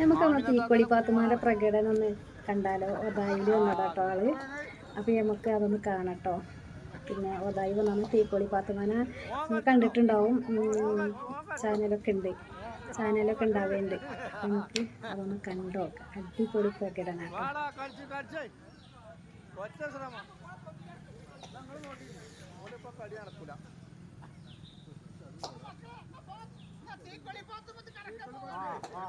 നമുക്ക് നമ്മൾ തീക്കൊളി പാത്തുമാരുടെ പ്രകടനം ഒന്ന് കണ്ടാലോ? ഒതായിൽ വന്നതാട്ടോ ആൾ. അപ്പോൾ നമുക്ക് അതൊന്ന് കാണട്ടോ. പിന്നെ ഒതായി വന്നാണ് തീക്കോളി പാത്തുമാന കണ്ടിട്ടുണ്ടാവും. ചാനലൊക്കെ ഉണ്ട്. ചാനലൊക്കെ ഉണ്ടാവേണ്ട്. നമുക്ക് അതൊന്ന് കണ്ടോ അടിപൊളി പ്രകടനം വാടാ കളിച്ച് കളിച്ച് ഒറ്റ ശ്രമം. ഞങ്ങൾ നോക്കി ഓലിപ്പോ കളി നടക്കൂല. ആ,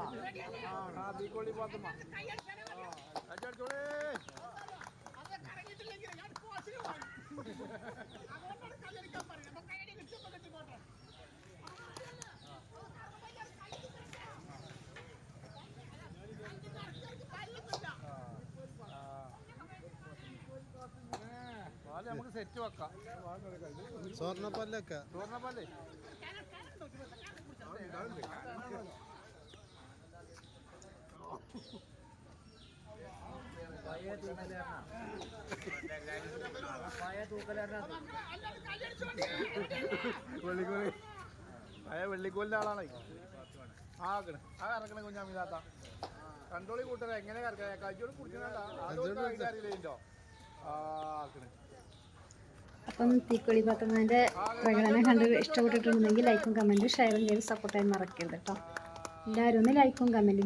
ആ. ആ, തീക്കൊള്ളി പാത്തുമ്മ. ആ, അടിച്ചടിച്ചോളി. പാൽ നമുക്ക് സെറ്റ് വെക്കാം സ്വർണപ്പല്ലൊക്കെ ചോറിനപ്പല്ലേ വെള്ളിക്കോലി അയ വെള്ളിക്കോലിന്റെ ആളാണ് ആ ആ ഇറക്കണ കുഞ്ഞാമിതാത്ത കണ്ടോളി കൂട്ടര എങ്ങനെ കറക്ക കജോട് കുടിക്കണോ ആ അപ്പം തീക്കൊളി പാത്തുമാന്റെ പ്രകടനം കണ്ട് ഇഷ്ടപ്പെട്ടിട്ടുണ്ടെങ്കിൽ ലൈക്കും കമന്റും ഷെയറും ചെയ്ത് സപ്പോർട്ടായി മറക്കരുത് കേട്ടോ എല്ലാവരും ഒന്ന് ലൈക്കും കമന്റും